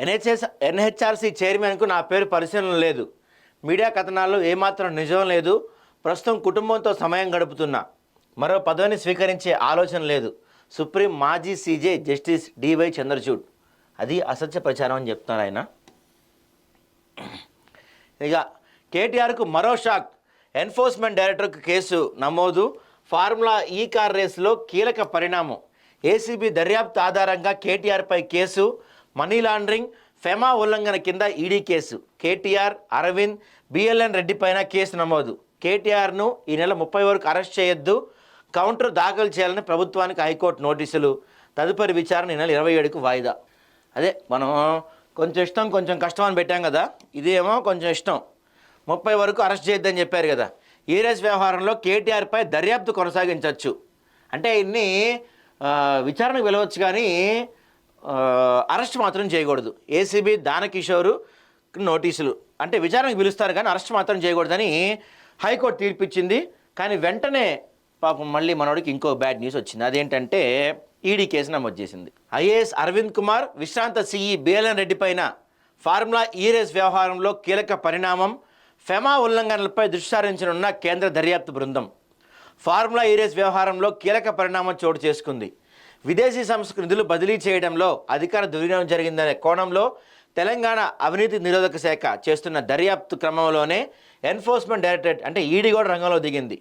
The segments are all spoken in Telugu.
ఎన్హెచ్ఎస్ ఎన్హెచ్ఆర్సీ చైర్మన్కు నా పేరు పరిశీలన లేదు. మీడియా కథనాల్లో ఏమాత్రం నిజం లేదు. ప్రస్తుతం కుటుంబంతో సమయం గడుపుతున్నా. మరో పదవిని స్వీకరించే ఆలోచన లేదు. సుప్రీం మాజీ సీజే జస్టిస్ డివై చంద్రచూడ్. అది అసత్య ప్రచారం అని చెప్తున్నారు ఆయన. ఇక కేటీఆర్కు మరో షాక్. ఎన్ఫోర్స్మెంట్ డైరెక్టర్కు కేసు నమోదు. ఫార్ములా ఈ కార్ రేసులో కీలక పరిణామం. ఏసీబీ దర్యాప్తు ఆధారంగా కేటీఆర్పై కేసు. మనీ లాండరింగ్ ఫెమా ఉల్లంఘన కింద ఈడీ కేసు. కేటీఆర్ అరవింద్ బిఎల్ఎన్ రెడ్డి పైన కేసు నమోదు. కేటీఆర్ను ఈ నెల ముప్పై వరకు అరెస్ట్ చేయొద్దు కౌంటర్ దాఖలు చేయాలని ప్రభుత్వానికి హైకోర్టు నోటీసులు. తదుపరి విచారణ ఈ నెల ఇరవై ఏడుకు వాయిదా. అదే మనం కొంచెం ఇష్టం కొంచెం కష్టం అని పెట్టాం కదా ఇదేమో కొంచెం ఇష్టం. ముప్పై వరకు అరెస్ట్ చేయొద్దని చెప్పారు కదా ఈ రేస్ వ్యవహారంలో కేటీఆర్పై దర్యాప్తు కొనసాగించవచ్చు అంటే ఇన్ని విచారణకు వెళ్ళవచ్చు కానీ అరెస్ట్ మాత్రం చేయకూడదు. ఏసీబీ దానకిషోరు నోటీసులు. అంటే విచారణకు పిలుస్తారు కానీ అరెస్ట్ మాత్రం చేయకూడదని హైకోర్టు తీర్పిచ్చింది. కానీ వెంటనే పాపం మళ్ళీ మనోడికి ఇంకో బ్యాడ్ న్యూస్ వచ్చింది. అదేంటంటే ఈడీ కేసు నమోదు చేసింది. ఐఏఎస్ అరవింద్ కుమార్ విశ్రాంత సిఈ బిఎల్ఎన్ రెడ్డి పైన ఫార్ములా ఈ రేస్ వ్యవహారంలో కీలక పరిణామం. ఫెమా ఉల్లంఘనలపై దృష్టి సారించనున్న కేంద్ర దర్యాప్తు బృందం. ఫార్ములా ఈ రేస్ వ్యవహారంలో కీలక పరిణామం చోటు చేసుకుంది. విదేశీ సంస్థకు నిధులు బదిలీ చేయడంలో అధికార దుర్వినియోగం జరిగిందనే కోణంలో తెలంగాణ అవినీతి నిరోధక శాఖ చేస్తున్న దర్యాప్తు క్రమంలోనే ఎన్ఫోర్స్మెంట్ డైరెక్టరేట్ అంటే ఈడీ కూడా రంగంలో దిగింది.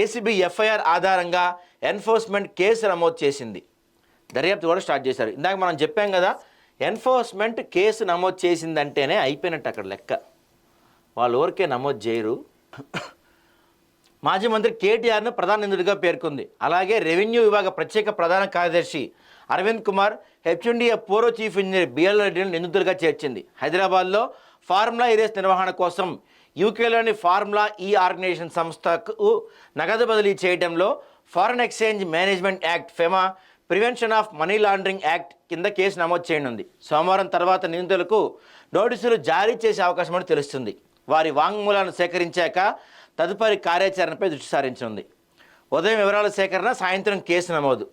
ఏసీబీ ఎఫ్ఐఆర్ ఆధారంగా ఎన్ఫోర్స్మెంట్ కేసు నమోదు చేసింది. దర్యాప్తు కూడా స్టార్ట్ చేశారు. ఇందాక మనం చెప్పాం కదా ఎన్ఫోర్స్మెంట్ కేసు నమోదు చేసిందంటేనే అయిపోయినట్టు అక్కడ లెక్క. వాళ్ళు ఊరికే నమోదు చేయరు. మాజీ మంత్రి కేటీఆర్ను ప్రధాన నిందితుడిగా పేర్కొంది. అలాగే రెవెన్యూ విభాగ ప్రత్యేక ప్రధాన కార్యదర్శి అరవింద్ కుమార్ హెచ్ఎండిఏ పూర్వ చీఫ్ ఇంజనీర్ బిఎల్ రెడ్డిని నిందితులుగా చేర్చింది. హైదరాబాద్లో ఫార్ములా ఈ నిర్వహణ కోసం యూకేలోని ఫార్ములా ఈ ఆర్గనైజేషన్ సంస్థకు నగదు బదిలీ చేయడంలో foreign exchange management act FEMA prevention of money laundering act కింద కేసు నమోదు చేయనుంది. సోమవారం తర్వాత నిందితులకు నోటీసులు జారీ చేసే అవకాశం అని తెలుస్తుంది. వారి వాంగ్మూలాలను సేకరించాక తదుపరి కార్యాచరణపై దృష్టి సారించనుంది. ఉదయం వివరాల సేకరణ సాయంత్రం కేసు నమోదు.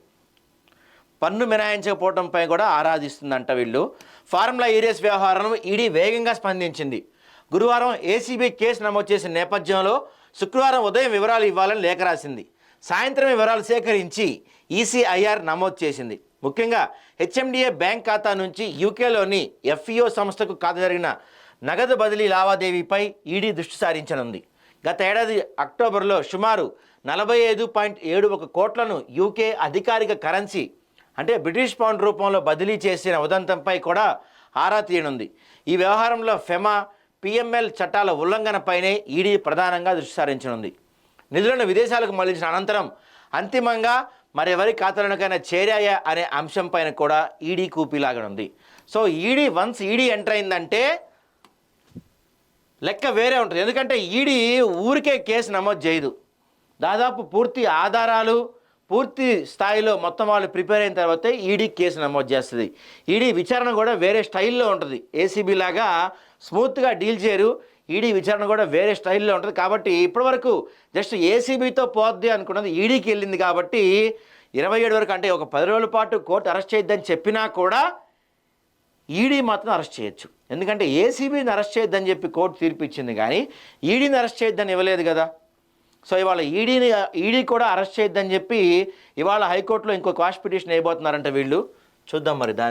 పన్ను మినహాయించకపోవడంపై కూడా ఆరాధిస్తుందంట వీళ్ళు. ఫార్ములా ఈరియస్ వ్యవహారం ఈడీ వేగంగా స్పందించింది. గురువారం ఏసీబీ కేసు నమోదు చేసిన నేపథ్యంలో శుక్రవారం ఉదయం వివరాలు ఇవ్వాలని లేఖ రాసింది. సాయంత్రం వివరాలు సేకరించి ఈసీఐఆర్ నమోదు చేసింది. ముఖ్యంగా హెచ్ఎండిఏ బ్యాంక్ ఖాతా నుంచి యూకేలోని ఎఫ్ఈఓ సంస్థకు ఖాతా జరిగిన నగదు బదిలీ లావాదేవీపై ఈడీ దృష్టి సారించనుంది. గత ఏడాది అక్టోబర్లో సుమారు నలభై ఐదు పాయింట్ ఏడు ఒక కోట్లను యూకే అధికారిక కరెన్సీ అంటే బ్రిటిష్ పౌండ్ రూపంలో బదిలీ చేసిన ఉదంతంపై కూడా ఆరా తీయనుంది. ఈ వ్యవహారంలో ఫెమా పిఎంఎల్ చట్టాల ఉల్లంఘనపైనే ఈడీ ప్రధానంగా దృష్టి సారించనుంది. నిధులను విదేశాలకు మళ్ళించిన అనంతరం అంతిమంగా మరెవరి ఖాతాలకైనా చేరాయా అనే అంశంపైన కూడా ED కూపీలాగనుంది. So ED once ED enter అయిందంటే లెక్క వేరే ఉంటుంది. ఎందుకంటే ఈడీ ఊరికే కేసు నమోదు చేయదు. దాదాపు పూర్తి ఆధారాలు పూర్తి స్థాయిలో మొత్తం వాళ్ళు ప్రిపేర్ అయిన తర్వాత ఈడీ కేసు నమోదు చేస్తుంది. ఈడీ విచారణ కూడా వేరే స్టైల్లో ఉంటుంది. ఏసీబీ లాగా స్మూత్గా డీల్ చేయరు. ఈడీ విచారణ కూడా వేరే స్టైల్లో ఉంటుంది. కాబట్టి ఇప్పటివరకు జస్ట్ ఏసీబీతో పోద్ది అనుకున్నది ఈడీకి వెళ్ళింది కాబట్టి ఇరవై ఏడు వరకు అంటే ఒక పది రోజుల పాటు కోర్టు అరెస్ట్ చేయొద్దని చెప్పినా కూడా ఈడీ మాత్రం అరెస్ట్ చేయొచ్చు. ఎందుకంటే ఏసీబీని అరెస్ట్ చేయొద్దని చెప్పి కోర్టు తీర్పు ఇచ్చింది కానీ ఈడీని అరెస్ట్ చేయొద్దని ఇవ్వలేదు కదా. సో ఇవాళ ఈడీని ఈడీ కూడా అరెస్ట్ చేయొద్దని చెప్పి ఇవాళ హైకోర్టులో ఇంకో క్వాష్ పిటిషన్ వేయబోతున్నారంట వీళ్ళు. చూద్దాం మరి దాని